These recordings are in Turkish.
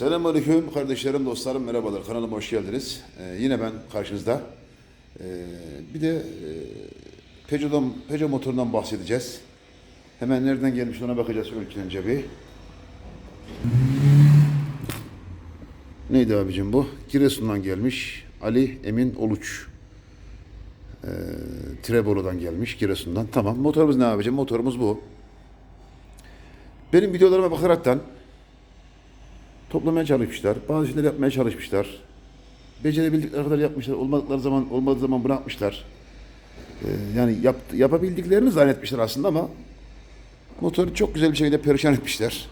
Selamünaleyküm kardeşlerim, dostlarım, merhabalar. Kanalıma hoş geldiniz. Ee, yine ben karşınızda. Ee, bir de e, Peugeot'dan, Peugeot motorundan bahsedeceğiz. Hemen nereden gelmiş ona bakacağız ilk önce bir. Neydi abicim bu? Giresun'dan gelmiş. Ali Emin Oluç. Ee, Trebolu'dan gelmiş, Giresun'dan. Tamam, motorumuz ne abicim? Motorumuz bu. Benim videolarıma bakaraktan toplamaya çalışmışlar. Bazı şeyler yapmaya çalışmışlar. Becerebildikleri kadar yapmışlar. Olmadıkları zaman olmadığı zaman bırakmışlar. Ee, yani yap, yapabildiklerini zannetmişler aslında ama motoru çok güzel bir şekilde perişan etmişler.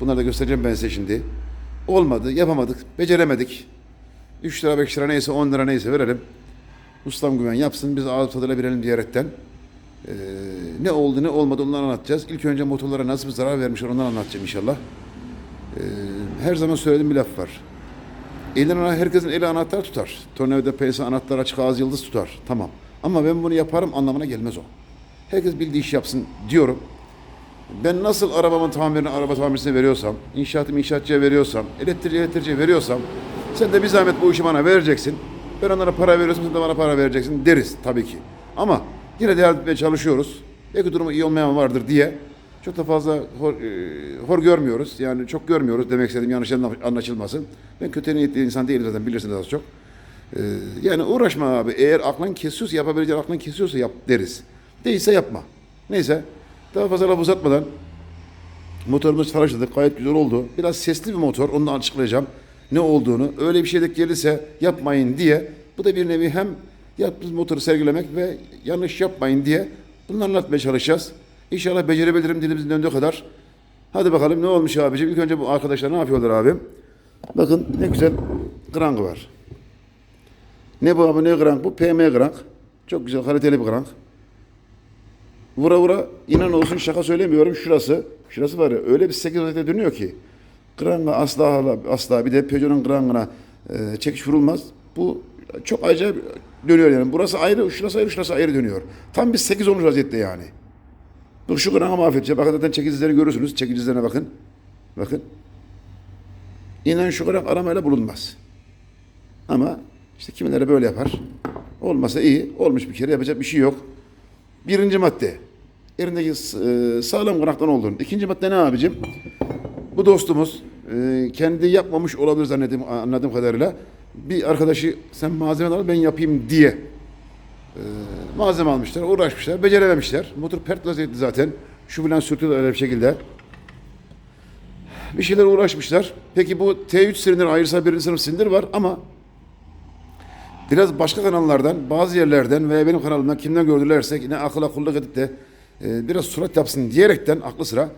Bunları da göstereceğim ben size şimdi. Olmadı, yapamadık, beceremedik. 3 lira, 5 lira neyse, 10 lira neyse verelim. Ustam güven yapsın, biz ağız tadıyla verelim diyerekten. Ee, ne oldu, ne olmadı onları anlatacağız. İlk önce motorlara nasıl bir zarar vermişler onları anlatacağım inşallah. Her zaman söylediğim bir laf var. Elin ana, herkesin eli anahtar tutar. Tornavida PS anahtar açık ağız yıldız tutar. Tamam. Ama ben bunu yaparım anlamına gelmez o. Herkes bildiği iş yapsın diyorum. Ben nasıl arabamın tamirini araba tamircisine veriyorsam, inşaatımı inşaatçıya veriyorsam, elektriği elektrikçiye veriyorsam, sen de bir zahmet bu işi bana vereceksin. Ben onlara para veriyorsam sen de bana para vereceksin deriz tabii ki. Ama yine de yardım etmeye çalışıyoruz. Belki durumu iyi olmayan vardır diye çok da fazla hor, e, hor görmüyoruz. Yani çok görmüyoruz demek istediğim yanlış anla- anlaşılmasın. Ben kötü niyetli insan değilim zaten bilirsiniz az çok. Ee, yani uğraşma abi. Eğer aklın kesiyorsa yapabileceğin aklın kesiyorsa yap deriz. Değilse yapma. Neyse. Daha fazla laf uzatmadan motorumuzu çalıştırdık. Gayet güzel oldu. Biraz sesli bir motor. Onu da açıklayacağım. Ne olduğunu. Öyle bir şey de gelirse yapmayın diye. Bu da bir nevi hem yaptığımız motoru sergilemek ve yanlış yapmayın diye bunları anlatmaya çalışacağız. İnşallah becerebilirim dilimizin döndüğü kadar. Hadi bakalım ne olmuş abicim. İlk önce bu arkadaşlar ne yapıyorlar abim? Bakın ne güzel grangı var. Ne bu abi ne grank bu? PM grank. Çok güzel kaliteli bir grank. Vura vura inan olsun şaka söylemiyorum şurası. Şurası var ya öyle bir 8 rotate dönüyor ki. Granga asla asla bir de Peugeot'un grangına e, çekiş vurulmaz. Bu çok acayip dönüyor yani. Burası ayrı, şurası ayrı, şurası ayrı dönüyor. Tam bir 8 olmuş vaziyette yani. Bu şu granga mahvedecek. Bakın zaten çekici izleri görürsünüz. Çekici izlerine bakın. Bakın. İnan şu kadar aramayla bulunmaz. Ama işte kimileri böyle yapar. Olmasa iyi. Olmuş bir kere yapacak bir şey yok. Birinci madde. Elindeki e, sağlam konaktan olduğunu. İkinci madde ne abicim? Bu dostumuz e, kendi yapmamış olabilir zannettiğim anladığım kadarıyla. Bir arkadaşı sen malzeme al ben yapayım diye e, malzeme almışlar, uğraşmışlar, becerememişler. Motor pert vaziyette zaten. Şu bilen sürtüyor öyle bir şekilde. Bir şeyler uğraşmışlar. Peki bu T3 silindir ayrısa birinci sınıf silindir var ama biraz başka kanallardan, bazı yerlerden veya benim kanalımdan kimden gördülerse yine akıla kulluk edip de e, biraz surat yapsın diyerekten aklı sıra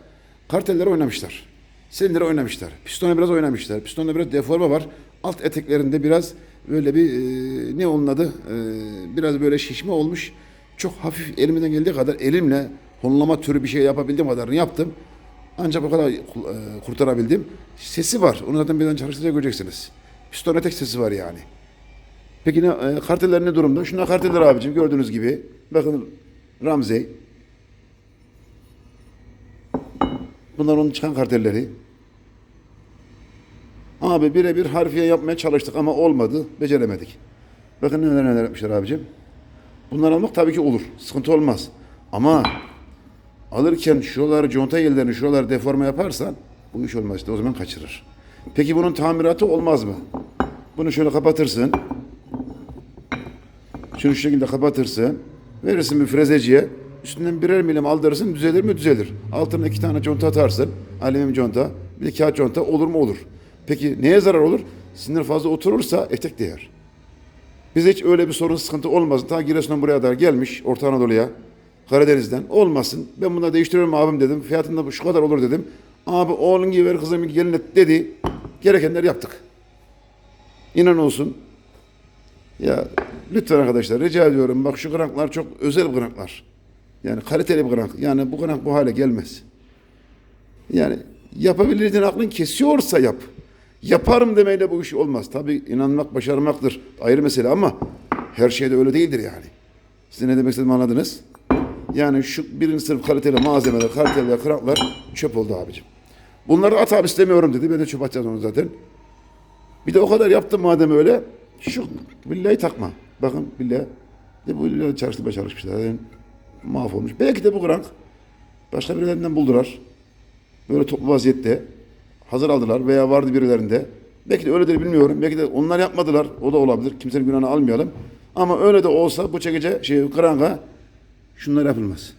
kartellere oynamışlar. Silindire oynamışlar. Pistona biraz oynamışlar. Pistonda biraz deforme var. Alt eteklerinde biraz böyle bir e, ne onun adı? E, biraz böyle şişme olmuş. Çok hafif elimden geldiği kadar elimle honlama türü bir şey yapabildiğim kadarını yaptım. Ancak o kadar e, kurtarabildim. Sesi var. Onu zaten birden çalıştırınca göreceksiniz. Piston etek sesi var yani. Peki ne, e, karteller ne durumda? Şunlar karteller abicim gördüğünüz gibi. Bakın Ramsey. Bunlar onun çıkan kartelleri. Abi birebir harfiye yapmaya çalıştık ama olmadı. Beceremedik. Bakın neler neler yapmışlar abicim. Bunlar almak tabii ki olur. Sıkıntı olmaz. Ama alırken şuraları conta yerlerini şuraları deforme yaparsan bu iş olmaz işte o zaman kaçırır. Peki bunun tamiratı olmaz mı? Bunu şöyle kapatırsın. Şunu şu şekilde kapatırsın. Verirsin bir frezeciye. Üstünden birer milim aldırırsın. Düzelir mi? Düzelir. Altına iki tane conta atarsın. Alüminyum conta. Bir de kağıt conta. Olur mu? Olur. Peki neye zarar olur? Sinir fazla oturursa etek değer. Bize hiç öyle bir sorun sıkıntı olmasın. Ta Giresun'dan buraya kadar gelmiş Orta Anadolu'ya. Karadeniz'den. Olmasın. Ben bunları değiştiriyorum abim dedim. Fiyatında bu şu kadar olur dedim. Abi oğlun gibi ver kızım gelin et dedi. Gerekenleri yaptık. İnan olsun. Ya lütfen arkadaşlar rica ediyorum. Bak şu kranklar çok özel kranklar. Yani kaliteli bir krank. Yani bu krank bu hale gelmez. Yani yapabildiğin aklın kesiyorsa yap. Yaparım demeyle bu iş olmaz. Tabii inanmak başarmaktır. Ayrı mesele ama her şey de öyle değildir yani. Siz ne demek istediğimi anladınız? Yani şu birinci sınıf kaliteli malzemeler, kaliteli kranklar çöp oldu abicim. Bunları at abi istemiyorum dedi. Ben de çöp atacağız onu zaten. Bir de o kadar yaptım madem öyle. Şu billahi takma. Bakın billahi. De bu billahi çalıştırmaya çalışmışlar. Yani mahvolmuş. Belki de bu krank başka birilerinden buldular. Böyle toplu vaziyette hazır aldılar veya vardı birilerinde. Belki de öyledir bilmiyorum. Belki de onlar yapmadılar. O da olabilir. Kimsenin günahını almayalım. Ama öyle de olsa bu çekice şey kranka şunlar yapılmaz.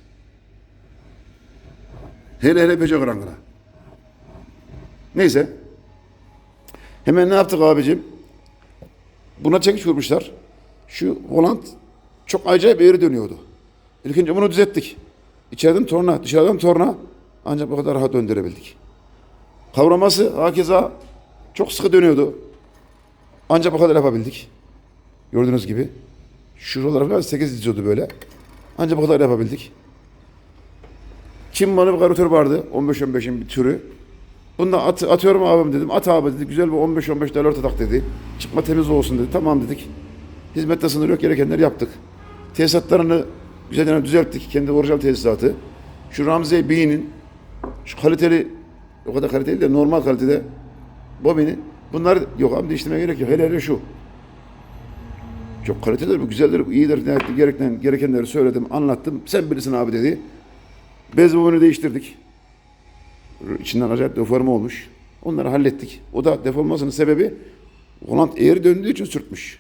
Hele hele böcek krankına. Neyse. Hemen ne yaptık abicim? Buna çekiç vurmuşlar. Şu volant çok acayip eğri dönüyordu. İlk önce bunu düzelttik. İçeriden torna, dışarıdan torna. Ancak bu kadar rahat döndürebildik. Kavraması hakeza çok sıkı dönüyordu. Ancak bu kadar yapabildik. Gördüğünüz gibi. Şuralar falan 8 diziyordu böyle. Ancak bu kadar yapabildik. Çin malı bir karatör vardı. 15-15'in bir türü. Bunu da at, atıyorum abim dedim. At abi dedi. Güzel bir 15-15 dolar tak dedi. Çıkma temiz olsun dedi. Tamam dedik. Hizmette sınır yok. Gerekenleri yaptık. Tesisatlarını güzelce düzelttik. Kendi orijinal tesisatı. Şu Ramzey Bey'in şu kaliteli o kadar kaliteli de normal kalitede bobini bunlar yok abi değiştirmeye gerek yok. Hele hele şu. Çok kalitelidir bu güzeldir iyidir. Gereken, gerekenleri söyledim anlattım. Sen bilirsin abi dedi. Bez bobini değiştirdik. İçinden acayip deforme olmuş. Onları hallettik. O da deformasının sebebi volant eğri döndüğü için sürtmüş.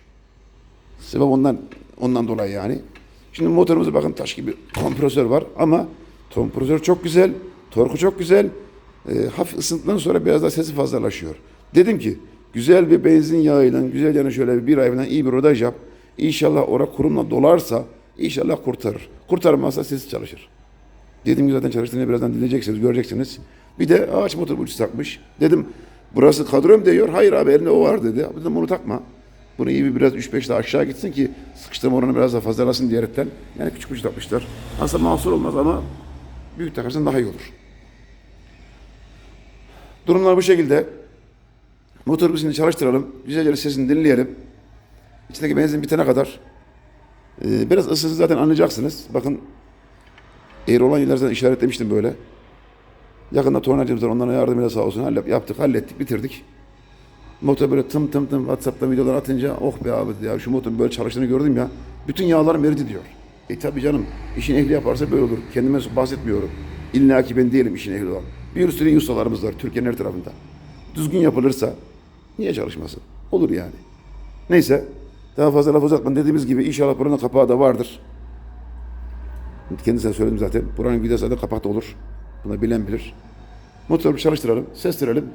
Sebep ondan ondan dolayı yani. Şimdi motorumuzda bakın taş gibi kompresör var ama kompresör çok güzel, torku çok güzel. E, hafif ısıntıdan sonra biraz daha sesi fazlalaşıyor. Dedim ki güzel bir benzin yağıyla, güzel yani şöyle bir bir ay falan iyi bir rodaj yap. İnşallah ora kurumla dolarsa inşallah kurtarır. Kurtarmazsa sesi çalışır. Dediğim gibi zaten çalıştığını birazdan dinleyeceksiniz, göreceksiniz. Bir de ağaç motor ucu takmış. Dedim burası kadro mu diyor. Hayır abi elinde o var dedi. Dedim bunu takma. Bunu iyi bir biraz 3-5 daha aşağı gitsin ki sıkıştırma oranı biraz daha fazlalasın diyerekten. Yani küçük ucu takmışlar. Aslında mahsur olmaz ama büyük takarsan daha iyi olur. Durumlar bu şekilde. Motoru şimdi çalıştıralım. Güzelce sesini dinleyelim. İçindeki benzin bitene kadar. Ee, biraz ısısı zaten anlayacaksınız. Bakın eğri olan yerler zaten işaretlemiştim böyle. Yakında tornacımız var. Onlara yardımıyla sağ olsun. Halle- yaptık, hallettik, bitirdik. Motor böyle tım tım tım WhatsApp'ta videolar atınca oh be abi ya şu motorun böyle çalıştığını gördüm ya. Bütün yağlarım eridi diyor. E tabi canım işin ehli yaparsa böyle olur. Kendime bahsetmiyorum. İlla ki ben değilim işin ehli olan. Bir sürü ustalarımız var Türkiye'nin her tarafında. Düzgün yapılırsa niye çalışmasın? Olur yani. Neyse daha fazla laf uzatmadan dediğimiz gibi inşallah buranın kapağı da vardır. Kendisine söyledim zaten. Buranın vidası da kapakta olur. Bunu bilen bilir. Motoru çalıştıralım, sestirelim.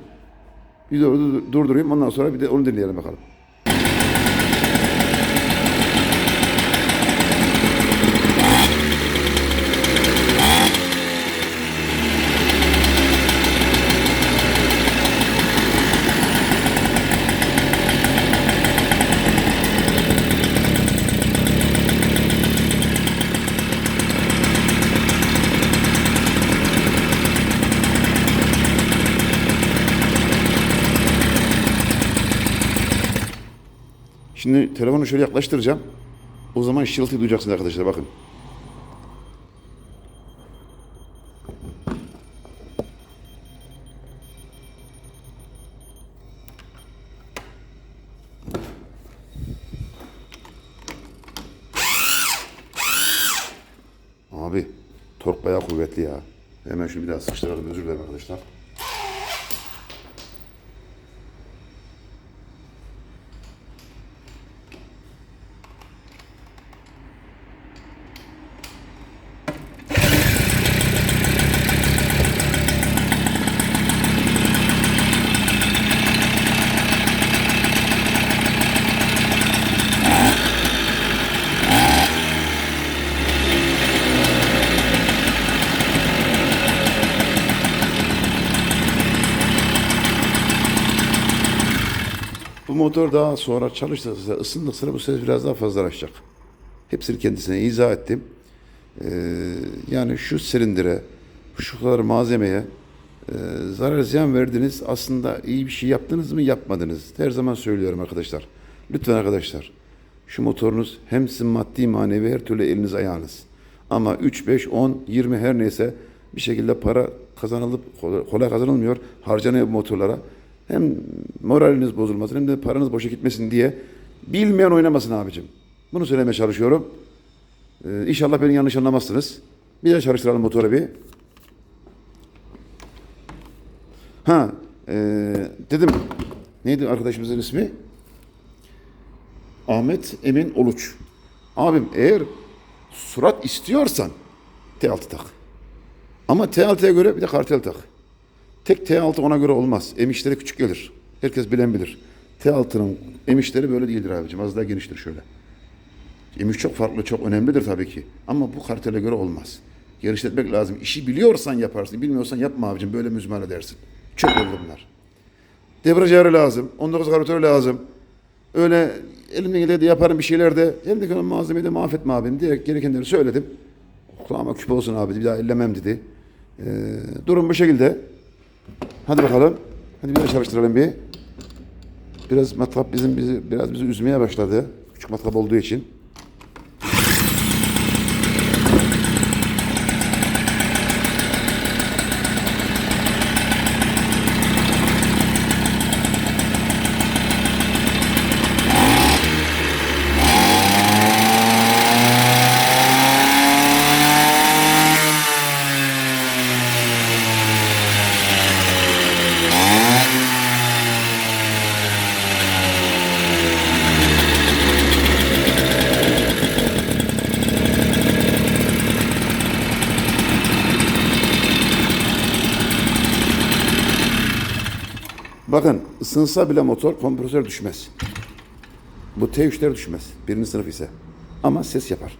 Videoyu dur- durdurayım. Ondan sonra bir de onu dinleyelim bakalım. Şimdi telefonu şöyle yaklaştıracağım. O zaman şırıltıyı duyacaksınız arkadaşlar bakın. Abi tork bayağı kuvvetli ya. Hemen şunu bir daha sıkıştıralım özür dilerim arkadaşlar. Motor daha sonra çalıştığında ısındık sıra bu ses biraz daha fazlalaşacak. Hepsini kendisine izah ettim. Ee, yani şu silindire, şu kadar malzemeye e, zarar ziyan verdiniz. Aslında iyi bir şey yaptınız mı yapmadınız. Her zaman söylüyorum arkadaşlar. Lütfen arkadaşlar şu motorunuz hem sizin maddi manevi her türlü eliniz ayağınız. Ama 3, 5, 10, 20 her neyse bir şekilde para kazanılıp kolay kazanılmıyor. Harcanıyor bu motorlara. Hem moraliniz bozulmasın hem de paranız boşa gitmesin diye bilmeyen oynamasın abicim. Bunu söylemeye çalışıyorum. Ee, inşallah beni yanlış anlamazsınız. Bir daha çalıştıralım motoru bir. Ha, e, dedim. Neydi arkadaşımızın ismi? Ahmet Emin Uluç. Abim eğer surat istiyorsan T6 tak. Ama T6'ya göre bir de kartel tak. Tek T6 ona göre olmaz. Emişleri küçük gelir. Herkes bilen bilir. T6'nın emişleri böyle değildir abicim. Az daha geniştir şöyle. Emiş çok farklı, çok önemlidir tabii ki. Ama bu kartele göre olmaz. Genişletmek lazım. İşi biliyorsan yaparsın. Bilmiyorsan yapma abicim. Böyle müzmal edersin. Çöp olur bunlar. Debriyaj ayarı lazım. 19 karbüratörü lazım. Öyle elimden geldiği yaparım bir şeyler de. Elimdeki olan malzemeyi de mahvetme abim. Direkt gerekenleri söyledim. Kulağıma küp olsun abi. Bir daha ellemem dedi. Ee, durum bu şekilde. Hadi bakalım. Hadi bir daha çalıştıralım bir. Biraz matkap bizim bizi biraz bizi üzmeye başladı. Küçük matkap olduğu için. Isınsa bile motor kompresör düşmez. Bu T3'ler düşmez. Birinci sınıf ise. Ama ses yapar.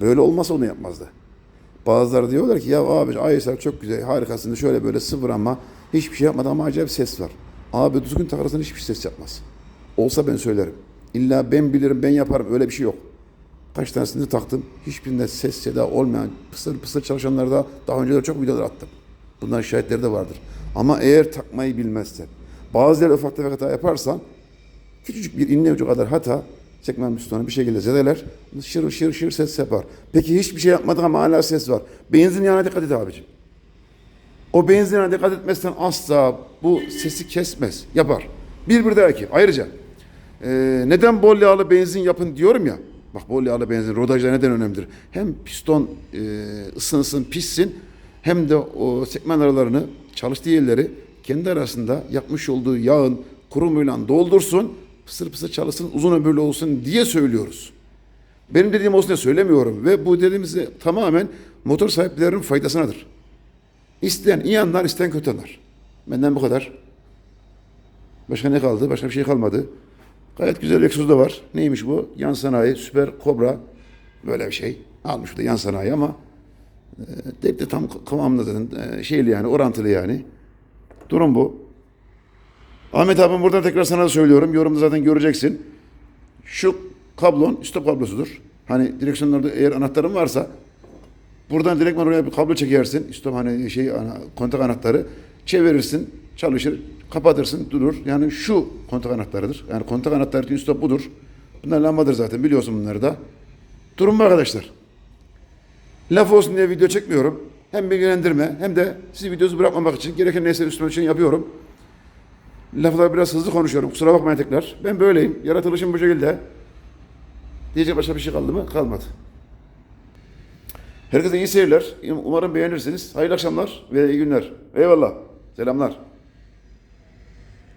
Böyle olmasa onu yapmazdı. Bazıları diyorlar ki ya abi ISR çok güzel harikasın da şöyle böyle sıfır ama hiçbir şey yapmadı ama acayip ses var. Abi düzgün takarsan hiçbir ses yapmaz. Olsa ben söylerim. İlla ben bilirim ben yaparım öyle bir şey yok. Kaç tanesini taktım. Hiçbirinde ses seda olmayan pısır pısır çalışanlarda daha önce de çok videolar attım. Bunların şahitleri de vardır. Ama eğer takmayı bilmezsen, bazıları ufak tefek hata yaparsan, küçücük bir inne ucu kadar hata, çekmem müstahını bir şekilde zedeler, şır şır şır ses yapar. Peki hiçbir şey yapmadık ama hala ses var. Benzin yanına dikkat et abicim. O benzin yanına dikkat etmezsen asla bu sesi kesmez, yapar. Bir bir der ki, ayrıca ee, neden bol yağlı benzin yapın diyorum ya. Bak bol yağlı benzin rodajda neden önemlidir? Hem piston e, ısınsın, pişsin hem de o sekmen aralarını çalıştığı yerleri kendi arasında yapmış olduğu yağın kurumuyla doldursun, pısır pısır çalışsın, uzun ömürlü olsun diye söylüyoruz. Benim dediğim olsun diye söylemiyorum ve bu dediğimiz de tamamen motor sahiplerinin faydasınadır. İsteyen iyi anlar, isteyen kötü anlar. Benden bu kadar. Başka ne kaldı? Başka bir şey kalmadı. Gayet güzel egzozu da var. Neymiş bu? Yan sanayi, süper kobra. Böyle bir şey. Almış bu da yan sanayi ama e, de, de tam kıvamlı zaten. E, şeyli yani, orantılı yani. Durum bu. Ahmet abim buradan tekrar sana söylüyorum. Yorumda zaten göreceksin. Şu kablon stop kablosudur. Hani direksiyonlarda eğer anahtarın varsa buradan direktman oraya bir kablo çekersin. Stop hani şey kontak anahtarı çevirirsin, çalışır, kapatırsın, durur. Yani şu kontak anahtarıdır. Yani kontak anahtarı için stop budur. Bunlar lambadır zaten biliyorsun bunları da. Durum bu arkadaşlar. Laf olsun diye video çekmiyorum. Hem bilgilendirme hem de sizi videosu bırakmamak için gereken neyse üstüme için yapıyorum. Laflar biraz hızlı konuşuyorum. Kusura bakmayın tekrar. Ben böyleyim. Yaratılışım bu şekilde. Diyecek başka bir şey kaldı mı? Kalmadı. Herkese iyi seyirler. Umarım beğenirsiniz. Hayırlı akşamlar ve iyi günler. Eyvallah. Selamlar.